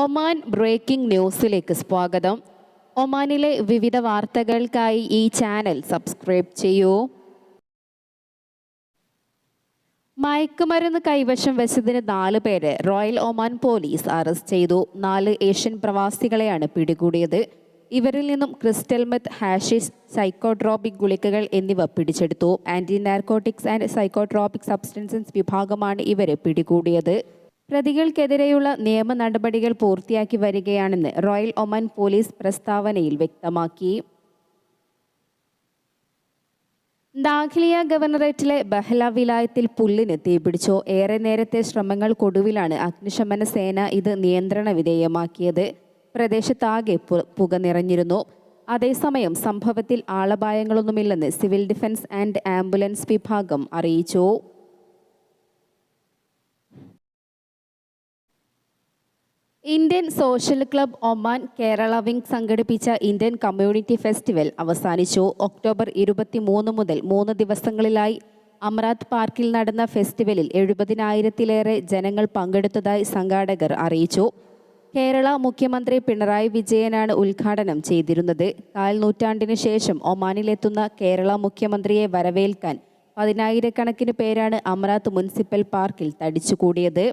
Oman breaking ന്യൂസിലേക്ക് സ്വാഗതം. ഒമാനിലെ വിവിധ വാർത്തകൾക്കായി ഈ ചാനൽ സബ്സ്ക്രൈബ് ചെയ്യൂ. മയക്കുമരുന്ന് കൈവശം വെച്ചതിന് നാല് പേരെ റോയൽ ഒമാൻ പോലീസ് അറസ്റ്റ് ചെയ്തു. നാല് ഏഷ്യൻ പ്രവാസികളെയാണ് പിടികൂടിയത്. ഇവരിൽ നിന്നും ക്രിസ്റ്റൽ മെത്ത് ഹാഷിഷ് സൈക്കോട്രോപിക് ഗുളികകൾ എന്നിവ പിടിച്ചെടുത്തു. Anti narcotics and psychotropic substances വിഭാഗമാണ് ഇവരെ പിടികൂടിയത്. പ്രതികൾക്കെതിരെയുള്ള നിയമ നടപടികൾ പൂർത്തിയാക്കി വരികയാണെന്ന് റോയൽ ഒമാൻ പോലീസ് പ്രസ്താവനയിൽ വ്യക്തമാക്കി. ദാഖിലിയ ഗവർണറേറ്റിലെ ബഹ്ല വിലായത്തിൽ പുല്ലിന് തീപിടിച്ചു ഏറെ നേരത്തെ ശ്രമങ്ങൾക്കൊടുവിലാണ് അഗ്നിശമന സേന ഇത് നിയന്ത്രണ വിധേയമാക്കിയത്. പ്രദേശത്താകെ പുക നിറഞ്ഞിരുന്നു. അതേസമയം സംഭവത്തിൽ ആളപായങ്ങളൊന്നുമില്ലെന്ന് സിവിൽ ഡിഫൻസ് ആൻഡ് ആംബുലൻസ് വിഭാഗം അറിയിച്ചു. Indian social club Oman Kerala wing സംഘടിപ്പിച്ച ഇന്ത്യൻ കമ്മ്യൂണിറ്റി ഫെസ്റ്റിവൽ അവസാനിച്ചു. ഒക്ടോബർ ഇരുപത്തിമൂന്ന് മുതൽ മൂന്ന് ദിവസങ്ങളിലായി അമ്രാത് പാർക്കിൽ നടന്ന ഫെസ്റ്റിവലിൽ എഴുപതിനായിരത്തിലേറെ ജനങ്ങൾ പങ്കെടുത്തതായി സംഘാടകർ അറിയിച്ചു. കേരള മുഖ്യമന്ത്രി പിണറായി വിജയനാണ് ഉദ്ഘാടനം ചെയ്തിരുന്നത്. കാൽ നൂറ്റാണ്ടിന് ശേഷം ഒമാനിലെത്തുന്ന കേരള മുഖ്യമന്ത്രിയെ വരവേൽക്കാൻ പതിനായിരക്കണക്കിന് പേരാണ് അമ്രാത് മുനിസിപ്പൽ പാർക്കിൽ തടിച്ചുകൂടിയത്.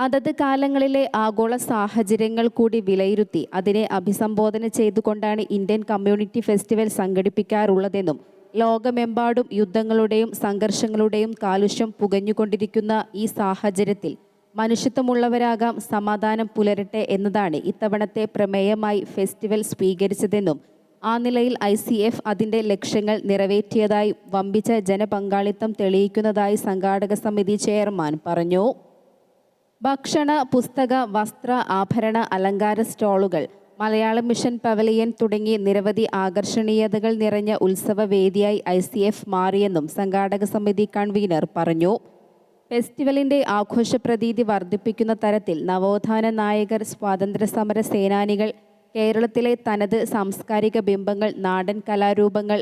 അതത് കാലങ്ങളിലെ ആഗോള സാഹചര്യങ്ങൾ കൂടി വിലയിരുത്തി അതിനെ അഭിസംബോധന ചെയ്തുകൊണ്ടാണ് ഇന്ത്യൻ കമ്മ്യൂണിറ്റി ഫെസ്റ്റിവൽ സംഘടിപ്പിക്കാറുള്ളതെന്നും ലോകമെമ്പാടും യുദ്ധങ്ങളുടെയും സംഘർഷങ്ങളുടെയും കാലുഷ്യം പുകഞ്ഞുകൊണ്ടിരിക്കുന്ന ഈ സാഹചര്യത്തിൽ മനുഷ്യത്വമുള്ളവരാകാം സമാധാനം പുലരട്ടെ എന്നതാണ് ഇത്തവണത്തെ പ്രമേയമായി ഫെസ്റ്റിവൽ സ്വീകരിച്ചതെന്നും ആ നിലയിൽ ഐ സി എഫ് അതിന്റെ ലക്ഷ്യങ്ങൾ നിറവേറ്റിയതായി വമ്പിച്ച ജനപങ്കാളിത്തം തെളിയിക്കുന്നതായി സംഘാടക സമിതി ചെയർമാൻ പറഞ്ഞു. ഭക്ഷണ പുസ്തക വസ്ത്ര ആഭരണ അലങ്കാര സ്റ്റോളുകൾ മലയാളം മിഷൻ പവലിയൻ തുടങ്ങി നിരവധി ആകർഷണീയതകൾ നിറഞ്ഞ ഉത്സവവേദിയായി ഐ സി എഫ് മാറിയെന്നും സംഘാടക സമിതി കൺവീനർ പറഞ്ഞു. ഫെസ്റ്റിവലിന്റെ ആഘോഷപ്രതീതി വർദ്ധിപ്പിക്കുന്ന തരത്തിൽ നവോത്ഥാന നായകർ സ്വാതന്ത്ര്യ സമര സേനാനികൾ കേരളത്തിലെ തനത് സാംസ്കാരിക ബിംബങ്ങൾ നാടൻ കലാരൂപങ്ങൾ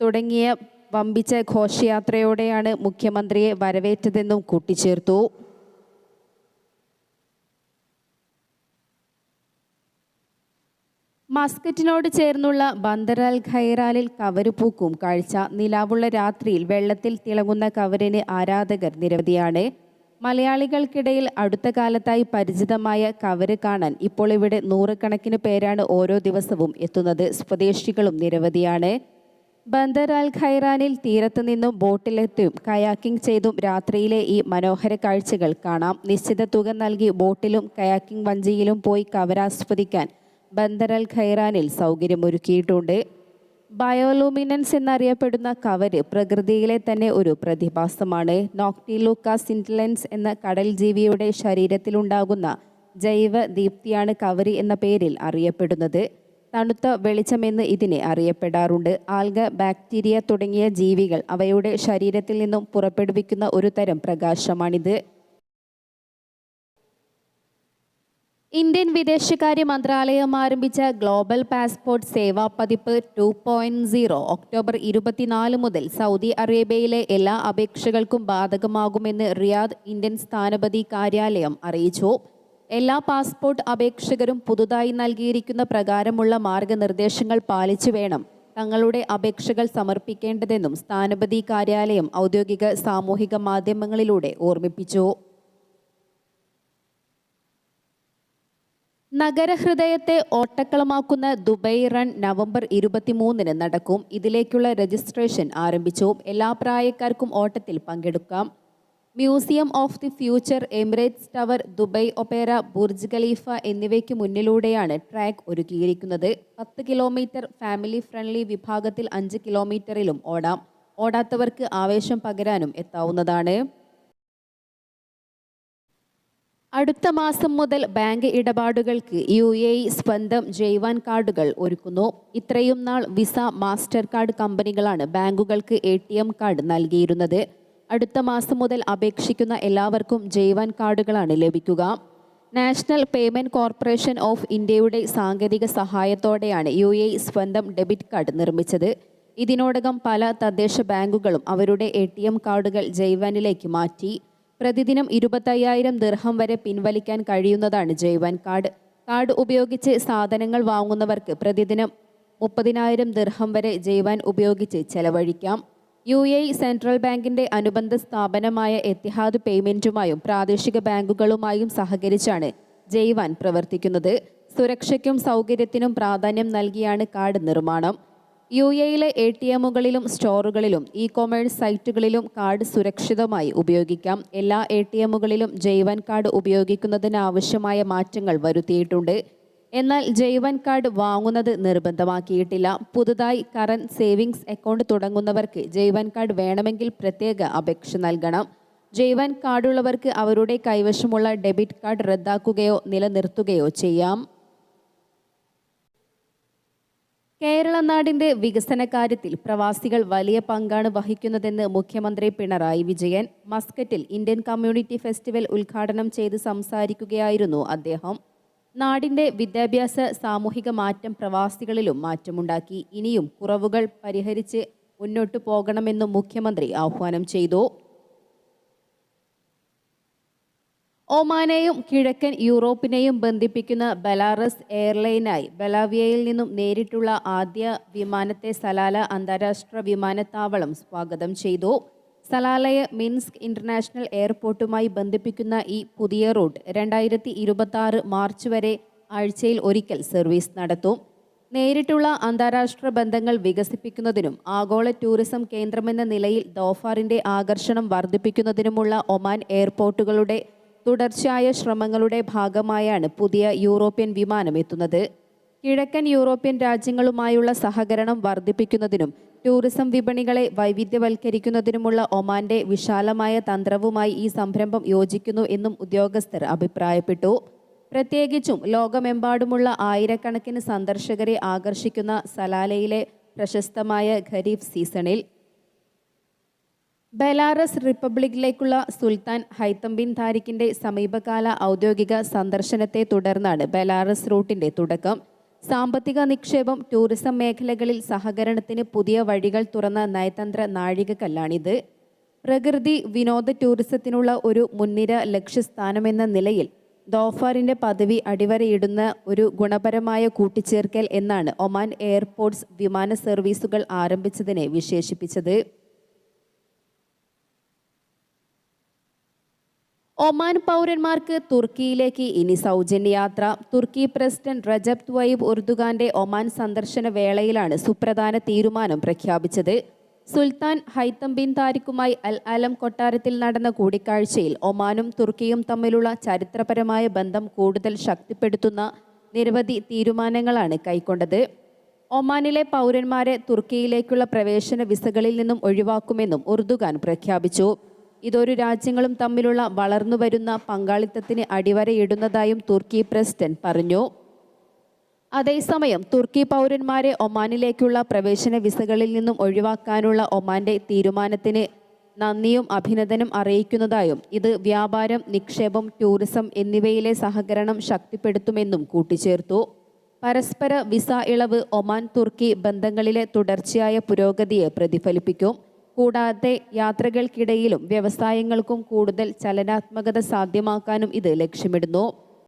തുടങ്ങിയ വമ്പിച്ച ഘോഷയാത്രയോടെയാണ് മുഖ്യമന്ത്രിയെ വരവേറ്റതെന്നും കൂട്ടിച്ചേർത്തു. മസ്കറ്റിനോട് ചേർന്നുള്ള ബന്ദർ ഖൈറാലിൽ കവരുപൂക്കും. കാഴ്ച നിലാവുള്ള രാത്രിയിൽ വെള്ളത്തിൽ തിളങ്ങുന്ന കവരിന് ആരാധകർ നിരവധിയാണ്. മലയാളികൾക്കിടയിൽ അടുത്ത കാലത്തായി പരിചിതമായ കവര് കാണാൻ ഇപ്പോൾ ഇവിടെ നൂറുകണക്കിന് പേരാണ് ഓരോ ദിവസവും എത്തുന്നത്. സ്വദേശികളും നിരവധിയാണ്. ബന്ദർ അൽ ഖൈറാനിൽ തീരത്തു നിന്നും ബോട്ടിലെത്തിയും കയാക്കിംഗ് ചെയ്തും രാത്രിയിലെ ഈ മനോഹര കാഴ്ചകൾ കാണാം. നിശ്ചിത തുക നൽകി ബോട്ടിലും കയാക്കിംഗ് വഞ്ചിയിലും പോയി കവരാസ്വദിക്കാൻ ബന്ദർ അൽ ഖൈറാനിൽ സൗകര്യമൊരുക്കിയിട്ടുണ്ട്. ബയോലൂമിനൻസ് എന്നറിയപ്പെടുന്ന കവര് പ്രകൃതിയിലെ തന്നെ ഒരു പ്രതിഭാസമാണ്. നോക്ടിലൂക്ക സിന്റലൻസ് എന്ന കടൽ ജീവിയുടെ ശരീരത്തിലുണ്ടാകുന്ന ജൈവ ദീപ്തിയാണ് കവരി എന്ന പേരിൽ അറിയപ്പെടുന്നത്. തണുത്ത വെളിച്ചമെന്ന് ഇതിനെ അറിയപ്പെടാറുണ്ട്. ആൽഗ ബാക്ടീരിയ തുടങ്ങിയ ജീവികൾ അവയുടെ ശരീരത്തിൽ നിന്നും പുറപ്പെടുവിക്കുന്ന ഒരു തരം പ്രകാശമാണിത്. ഇന്ത്യൻ വിദേശകാര്യ മന്ത്രാലയം ആരംഭിച്ച ഗ്ലോബൽ പാസ്പോർട്ട് സേവാ പതിപ്പ് ടു പോയിന്റ് സീറോ ഒക്ടോബർ ഇരുപത്തിനാല് മുതൽ സൗദി അറേബ്യയിലെ എല്ലാ അപേക്ഷകൾക്കും ബാധകമാകുമെന്ന് റിയാദ് ഇന്ത്യൻ സ്ഥാനപതി കാര്യാലയം അറിയിച്ചു. എല്ലാ പാസ്പോർട്ട് അപേക്ഷകരും പുതുതായി നൽകിയിരിക്കുന്ന പ്രകാരമുള്ള മാർഗനിർദ്ദേശങ്ങൾ പാലിച്ചു വേണം തങ്ങളുടെ അപേക്ഷകൾ സമർപ്പിക്കേണ്ടതെന്നും സ്ഥാനപതി കാര്യാലയം ഔദ്യോഗിക സാമൂഹിക മാധ്യമങ്ങളിലൂടെ ഓർമ്മിപ്പിച്ചു. നഗരഹൃദയത്തെ ഓട്ടക്കളമാക്കുന്ന ദുബൈ റൺ നവംബർ ഇരുപത്തിമൂന്നിന് നടക്കും. ഇതിലേക്കുള്ള രജിസ്ട്രേഷൻ ആരംഭിച്ചു. എല്ലാ പ്രായക്കാർക്കും ഓട്ടത്തിൽ പങ്കെടുക്കാം. Museum of the future Emirates tower Dubai opera Burj Khalifa എന്നിവയ്ക്ക് മുന്നിലൂടെയാണ് ട്രാക്ക് ഒരുക്കിയിരിക്കുന്നത്. പത്ത് കിലോമീറ്റർ ഫാമിലി ഫ്രണ്ട്ലി വിഭാഗത്തിൽ അഞ്ച് കിലോമീറ്ററിലും ഓടാം. ഓടാത്തവർക്ക് ആവേശം പകരാനും എത്താവുന്നതാണ്. അടുത്ത മാസം മുതൽ ബാങ്ക് ഇടപാടുകൾക്ക് യു എ സ്വന്തം ജയ്വാൻ കാർഡുകൾ ഒരുക്കുന്നു. ഇത്രയും നാൾ വിസ മാസ്റ്റർ കാർഡ് കമ്പനികളാണ് ബാങ്കുകൾക്ക് എ ടി എം കാർഡ് നൽകിയിരുന്നത്. അടുത്ത മാസം മുതൽ അപേക്ഷിക്കുന്ന എല്ലാവർക്കും ജയ്വാൻ കാർഡുകളാണ് ലഭിക്കുക. നാഷണൽ പേയ്മെന്റ് കോർപ്പറേഷൻ ഓഫ് ഇന്ത്യയുടെ സാങ്കേതിക സഹായത്തോടെയാണ് യു എ സ്വന്തം ഡെബിറ്റ് കാർഡ് നിർമ്മിച്ചത്. ഇതിനോടകം പല തദ്ദേശ ബാങ്കുകളും അവരുടെ എം കാർഡുകൾ ജയ്വാനിലേക്ക് മാറ്റി. പ്രതിദിനം ഇരുപത്തയ്യായിരം ദിർഹം വരെ പിൻവലിക്കാൻ കഴിയുന്നതാണ് ജൈവാൻ കാർഡ്. കാർഡ് ഉപയോഗിച്ച് സാധനങ്ങൾ വാങ്ങുന്നവർക്ക് പ്രതിദിനം മുപ്പതിനായിരം ദിർഹം വരെ ജയ്വാൻ ഉപയോഗിച്ച് ചെലവഴിക്കാം. യു എ സെൻട്രൽ ബാങ്കിന്റെ അനുബന്ധ സ്ഥാപനമായ എത്തിഹാദ് പേയ്മെന്റുമായും പ്രാദേശിക ബാങ്കുകളുമായും സഹകരിച്ചാണ് ജൈവാൻ പ്രവർത്തിക്കുന്നത്. സുരക്ഷയ്ക്കും സൗകര്യത്തിനും പ്രാധാന്യം നൽകിയാണ് കാർഡ് നിർമ്മാണം. യു എയിലെ എ ടി എമ്മുകളിലും സ്റ്റോറുകളിലും ഇ കൊമേഴ്സ് സൈറ്റുകളിലും കാർഡ് സുരക്ഷിതമായി ഉപയോഗിക്കാം. എല്ലാ എ ടി എമ്മുകളിലും ജൈവൻ കാർഡ് ഉപയോഗിക്കുന്നതിന് ആവശ്യമായ മാറ്റങ്ങൾ വരുത്തിയിട്ടുണ്ട്. എന്നാൽ ജൈവൻ കാർഡ് വാങ്ങുന്നത് നിർബന്ധമാക്കിയിട്ടില്ല. പുതുതായി കറന്റ് സേവിങ്സ് അക്കൗണ്ട് തുടങ്ങുന്നവർക്ക് ജൈവൻ കാർഡ് വേണമെങ്കിൽ പ്രത്യേക അപേക്ഷ നൽകണം. ജൈവൻ കാർഡുള്ളവർക്ക് അവരുടെ കൈവശമുള്ള ഡെബിറ്റ് കാർഡ് റദ്ദാക്കുകയോ നിലനിർത്തുകയോ ചെയ്യാം. കേരള നാടിന്റെ വികസന കാര്യത്തിൽ പ്രവാസികൾ വലിയ പങ്കാണ് വഹിക്കുന്നതെന്ന് മുഖ്യമന്ത്രി പിണറായി വിജയൻ മസ്കറ്റിൽ ഇന്ത്യൻ കമ്മ്യൂണിറ്റി ഫെസ്റ്റിവൽ ഉദ്ഘാടനം ചെയ്ത് സംസാരിക്കുകയായിരുന്നു അദ്ദേഹം. നാടിന്റെ വിദ്യാഭ്യാസ സാമൂഹിക മാറ്റം പ്രവാസികളിലും മാറ്റമുണ്ടാക്കി. ഇനിയും കുറവുകൾ പരിഹരിച്ച് മുന്നോട്ടു പോകണമെന്നും മുഖ്യമന്ത്രി ആഹ്വാനം ചെയ്തു. ഒമാനെയും കിഴക്കൻ യൂറോപ്പിനെയും ബന്ധിപ്പിക്കുന്ന ബലാറസ് എയർലൈനായി ബലാവിയയിൽ നിന്നും നേരിട്ടുള്ള ആദ്യ വിമാനത്തെ സലാല അന്താരാഷ്ട്ര വിമാനത്താവളം സ്വാഗതം ചെയ്തു. സലാലയെ മിൻസ്ക് ഇന്റർനാഷണൽ എയർപോർട്ടുമായി ബന്ധിപ്പിക്കുന്ന ഈ പുതിയ റൂട്ട് രണ്ടായിരത്തി ഇരുപത്തി മാർച്ച് വരെ ആഴ്ചയിൽ ഒരിക്കൽ സർവീസ് നടത്തും. നേരിട്ടുള്ള അന്താരാഷ്ട്ര ബന്ധങ്ങൾ വികസിപ്പിക്കുന്നതിനും ആഗോള ടൂറിസം കേന്ദ്രമെന്ന നിലയിൽ ദോഫാറിന്റെ ആകർഷണം വർദ്ധിപ്പിക്കുന്നതിനുമുള്ള ഒമാൻ എയർപോർട്ടുകളുടെ തുടർച്ചയായ ശ്രമങ്ങളുടെ ഭാഗമായാണ് പുതിയ യൂറോപ്യൻ വിമാനം എത്തുന്നത്. കിഴക്കൻ യൂറോപ്യൻ രാജ്യങ്ങളുമായുള്ള സഹകരണം വർദ്ധിപ്പിക്കുന്നതിനും ടൂറിസം വിപണികളെ വൈവിധ്യവൽക്കരിക്കുന്നതിനുമുള്ള ഒമാന്റെ വിശാലമായ തന്ത്രവുമായി ഈ സംരംഭം യോജിക്കുന്നു എന്നും ഉദ്യോഗസ്ഥർ അഭിപ്രായപ്പെട്ടു. പ്രത്യേകിച്ചും ലോകമെമ്പാടുമുള്ള ആയിരക്കണക്കിന് സന്ദർശകരെ ആകർഷിക്കുന്ന സലാലയിലെ പ്രശസ്തമായ ഖരീഫ് സീസണിൽ ബെലാറസ് റിപ്പബ്ലിക്കിലേക്കുള്ള സുൽത്താൻ ഹൈത്തം ബിൻ താരിഖിന്റെ സമീപകാല ഔദ്യോഗിക സന്ദർശനത്തെ തുടർന്നാണ് ബെലാറസ് റൂട്ടിന്റെ തുടക്കം. സാമ്പത്തിക നിക്ഷേപം ടൂറിസം മേഖലകളിൽ സഹകരണത്തിന് പുതിയ വഴികൾ തുറന്ന നയതന്ത്ര നാഴികക്കല്ലാണിത്. പ്രകൃതി വിനോദ ടൂറിസത്തിനുള്ള ഒരു മുൻനിര ലക്ഷ്യസ്ഥാനമെന്ന നിലയിൽ ദോഫാറിന്റെ പദവി അടിവരയിടുന്ന ഒരു ഗുണപരമായ കൂട്ടിച്ചേർക്കൽ എന്നാണ് ഒമാൻ എയർപോർട്ട്സ് വിമാന സർവീസുകൾ ആരംഭിച്ചതിനെ വിശേഷിപ്പിച്ചത്. ഒമാൻ പൗരന്മാർക്ക് തുർക്കിയിലേക്ക് ഇനി സൗജന്യ യാത്ര തുർക്കി പ്രസിഡന്റ് റജബ് ത്വയ്ബ് ഉർദുഗാന്റെ ഒമാൻ സന്ദർശന വേളയിലാണ് സുപ്രധാന തീരുമാനം പ്രഖ്യാപിച്ചത്. സുൽത്താൻ ഹൈത്തം ബിൻ താരിഖുമായി അൽ അലം കൊട്ടാരത്തിൽ നടന്ന കൂടിക്കാഴ്ചയിൽ ഒമാനും തുർക്കിയും തമ്മിലുള്ള ചരിത്രപരമായ ബന്ധം കൂടുതൽ ശക്തിപ്പെടുത്തുന്ന നിരവധി തീരുമാനങ്ങളാണ് കൈക്കൊണ്ടത്. ഒമാനിലെ പൗരന്മാരെ തുർക്കിയിലേക്കുള്ള പ്രവേശന വിസകളിൽ നിന്നും ഒഴിവാക്കുമെന്നും ഉർദുഗാൻ പ്രഖ്യാപിച്ചു. ഇതൊരു രാജ്യങ്ങളും തമ്മിലുള്ള വളർന്നു വരുന്ന പങ്കാളിത്തത്തിന് അടിവരയിടുന്നതായും തുർക്കി പ്രസിഡന്റ് പറഞ്ഞു. അതേസമയം തുർക്കി പൗരന്മാരെ ഒമാനിലേക്കുള്ള പ്രവേശന വിസകളിൽ നിന്നും ഒഴിവാക്കാനുള്ള ഒമാന്റെ തീരുമാനത്തിന് നന്ദിയും അഭിനന്ദനം അറിയിക്കുന്നതായും ഇത് വ്യാപാരം നിക്ഷേപം ടൂറിസം എന്നിവയിലെ സഹകരണം ശക്തിപ്പെടുത്തുമെന്നും കൂട്ടിച്ചേർത്തു. പരസ്പര വിസ ഇളവ് ഒമാൻ തുർക്കി ബന്ധങ്ങളിലെ തുടർച്ചയായ പുരോഗതിയെ പ്രതിഫലിപ്പിക്കും. കൂടാതെ യാത്രകൾക്കിടയിലും വ്യവസായങ്ങൾക്കും കൂടുതൽ ചലനാത്മകത സാധ്യമാക്കാനും ഇത് ലക്ഷ്യമിടുന്നു.